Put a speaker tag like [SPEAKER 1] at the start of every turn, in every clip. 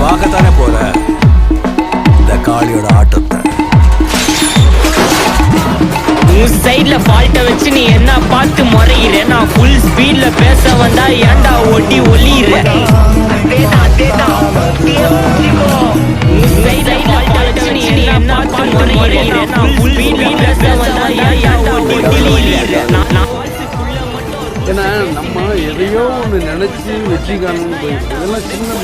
[SPEAKER 1] பார்க்கத்தானே போற? இந்த காளியோட ஆட்டத்தை.
[SPEAKER 2] உன் சைடுல ஃபால்ட்ட வச்சு நீ என்ன பார்த்து முறையிற? நான் ஃபுல் ஸ்பீட்ல பேச வந்தா ஏன்டா ஒட்டி ஒளியிற?
[SPEAKER 3] ஏன்னா நம்ம எதையோ ஒன்று நினைச்சு வெற்றி காணணும்னு போயிருக்கு இதெல்லாம் சின்ன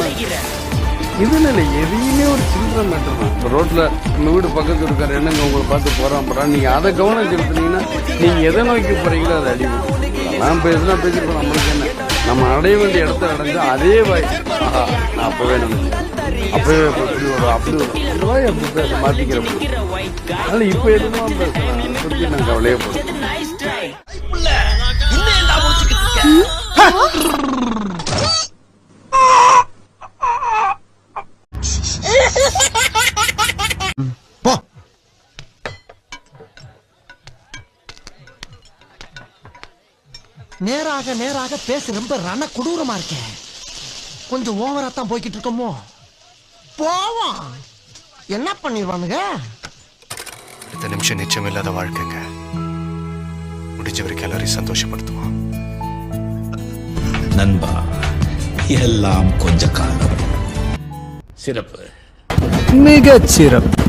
[SPEAKER 3] இதுல இல்லை எதையுமே ஒரு சின்ன மேட்டர் தான் இப்போ ரோட்ல நம்ம வீடு பக்கத்துல இருக்காரு என்னங்க உங்களை பார்த்து போறான் போறான்? நீங்க அதை கவனம் செலுத்தினீங்கன்னா நீங்க எதை நோக்கி போறீங்களோ அதை அடிவு நான் பேசுனா பேசிப்போம் நம்மளுக்கு என்ன? நம்ம அடைய வேண்டிய இடத்த அடைஞ்சு அதே வாய். நான் அப்பவே நினைச்சேன். அப்பவே அப்படி இப்படி வரும் அப்படி வரும் வாய் அப்படி பேச மாத்திக்கிற அதனால இப்போ எதுவும் பேசலாம் அதை நான் கவலையே போடுறேன்
[SPEAKER 4] நேராக நேராக பேச. ரொம்ப ரண கொடூரமா இருக்கே. கொஞ்சம் ஓவரா தான் போய்கிட்டு இருக்கோமோ? போவோம். என்ன பண்ணிடுவானுங்க?
[SPEAKER 5] அடுத்த நிமிஷம் நிச்சயமில்லாத வாழ்க்கைங்க. முடிஞ்ச வரைக்கும் எல்லாரையும் சந்தோஷப்படுத்துவோம்.
[SPEAKER 1] நண்பா எல்லாம் கொஞ்ச காலம். சிறப்பு.
[SPEAKER 6] மிகச் சிறப்பு